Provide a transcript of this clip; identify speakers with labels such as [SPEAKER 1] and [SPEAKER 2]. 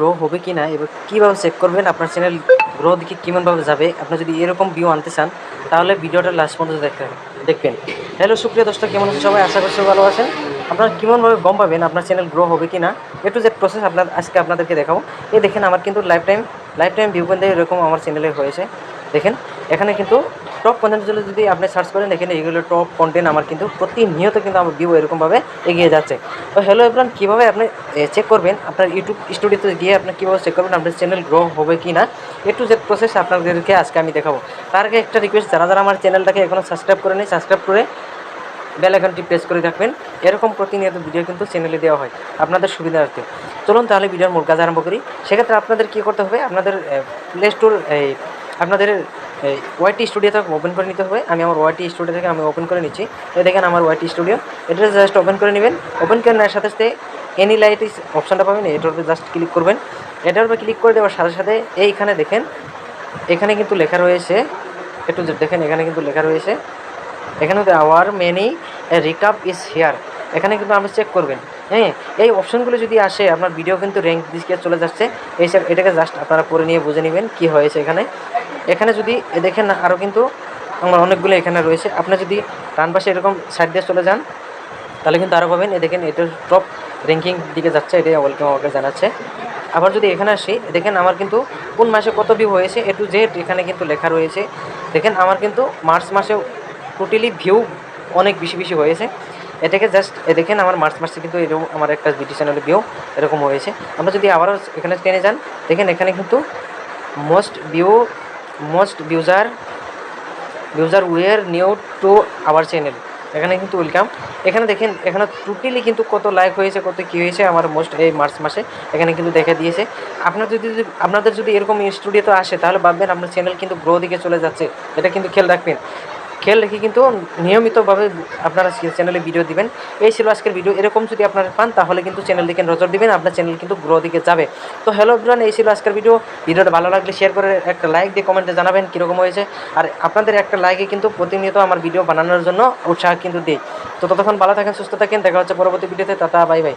[SPEAKER 1] Grow হবে কি না, এবার কীভাবে চেক করবেন, আপনার চ্যানেল গ্রো দিকে কেমনভাবে যাবে, আপনি যদি এরকম ভিউ আনতে চান, তাহলে ভিডিওটা লাস্ট পর্যন্ত দেখবেন দেখবেন। হ্যালো সুপ্রিয় দর্শক, কেমন আছেন? সবাই আশা করছি ভালো আছেন। আপনারা কেমনভাবে গম পাবেন, আপনার চ্যানেল গ্রো হবে কি না, এ টু জেড প্রসেস আপনার, আজকে আপনাদেরকে দেখাবো। এই দেখেন, আমার কিন্তু life time life time view point এরকম আমার চ্যানেলে হয়েছে। দেখেন, এখানে কিন্তু টপ কন্টেন্ট যদি আপনি সার্চ করেন, এখানে এগুলো টপ কন্টেন্ট আমার কিন্তু প্রতিনিয়ত কিন্তু আমার ভিউ এরকমভাবে এগিয়ে যাচ্ছে। তো হ্যালো এভরান কীভাবে আপনি চেক করবেন? আপনার ইউটিউব স্টুডিওতে গিয়ে আপনি কীভাবে চেক করবেন? আপনার চ্যানেল গ্রো হবে কি না এ টু জেড প্রসেস আপনাদেরকে আজকে আমি দেখাবো। তার আগে একটা রিকোয়েস্ট যারা যারা আমার চ্যানেলটাকে এখনও সাবস্ক্রাইব করে নেই সাবস্ক্রাইব করে বেল আইকনটি প্রেস করে রাখবেন এরকম প্রতিনিয়ত ভিডিও কিন্তু চ্যানেলে দেওয়া হয় আপনাদের সুবিধার্থে। চলুন তাহলে ভিডিওর মূল কাজ আরম্ভ করি। সেক্ষেত্রে আপনাদের কী করতে হবে? আপনাদের প্লে স্টোর এই, আপনাদের ওয়াইটি স্টুডিও থেকে ওপেন করে নিতে হবে। আমি আমার ওয়াইটি স্টুডিও থেকে আমি ওপেন করে নিচ্ছি। এই দেখেন আমার ওয়াইটি স্টুডিও এটা জাস্ট ওপেন করে নেবেন। ওপেন করে নেওয়ার সাথে সাথে এনি লাইট অপশানটা পাবেন। এটার উপরে জাস্ট ক্লিক করবেন। এটার উপরে ক্লিক করে দেওয়ার সাথে সাথে এইখানে দেখেন, এখানে কিন্তু লেখা রয়েছে। একটু দেখেন, এখানে কিন্তু লেখা রয়েছে। এখানে our many recap is here এখানে কিন্তু আপনি চেক করবেন। হ্যাঁ এই অপশনগুলো যদি আসে, আপনার ভিডিও কিন্তু র্যাঙ্ক দিকে চলে যাচ্ছে। এই সব এটাকে জাস্ট আপনারা করে নিয়ে বুঝে নেবেন কি হয়েছে এখানে। এখানে যদি দেখেন না আরও কিন্তু আমার অনেকগুলো এখানে রয়েছে। আপনি যদি ডান পাশে এরকম সাইড দিয়ে চলে যান, তাহলে কিন্তু আরও পাবেন। এ দেখেন, এটার টপ র্যাঙ্কিং দিকে যাচ্ছে, এটাই ওয়েলকাম আমাকে জানাচ্ছে। আবার যদি এখানে আসি দেখেন আমার কিন্তু কোন মাসে কত ভিউ হয়েছে, এ টু জেড এখানে কিন্তু লেখা রয়েছে। দেখেন, আমার কিন্তু মার্চ মাসে টোটালি ভিউ অনেক বেশি বেশি হয়েছে। এটাকে জাস্ট দেখেন আমার মার্চ মাসে কিন্তু এরকম আমার একটা বিটি চ্যানেলের ভিউ এরকম হয়েছে। আমরা যদি আবারও এখানে টেনে যান, দেখেন এখানে কিন্তু most view most viewer viewer we are new to hour channel এখানে কিন্তু ওয়েলকাম এখানে দেখেন, এখানে টোটালি কিন্তু কত লাইক হয়েছে, কত কী হয়েছে আমার মোস্ট এই মার্চ মাসে। এখানে কিন্তু দেখা দিয়েছে। আপনার যদি আপনাদের যদি এরকম স্টুডিওতে আসে, তাহলে ভাববেন আপনার চ্যানেল কিন্তু গ্রো দিকে চলে যাচ্ছে। এটা কিন্তু খেয়াল রাখবেন। খেয়াল রেখে কিন্তু নিয়মিতভাবে আপনারা চ্যানেলে ভিডিও দিবেন। এই ছিল আজকের ভিডিও এরকম যদি আপনারা পান, তাহলে কিন্তু চ্যানেল দিকে নজর দিবেন। আপনার চ্যানেল কিন্তু গ্রো দিকে যাবে। তো হ্যালো ব্রান এই ছিল আজকের ভিডিও ভিডিওটা ভালো লাগলে শেয়ার করে একটা লাইক দিয়ে কমেন্টে জানাবেন কীরকম হয়েছে। আর আপনাদের একটা লাইকে কিন্তু প্রতিনিয়ত আমার ভিডিও বানানোর জন্য উৎসাহ কিন্তু দিই তো ততক্ষণ ভালো থাকেন, সুস্থ থাকেন। দেখা হচ্ছে পরবর্তী ভিডিওতে টাটা বাই বাই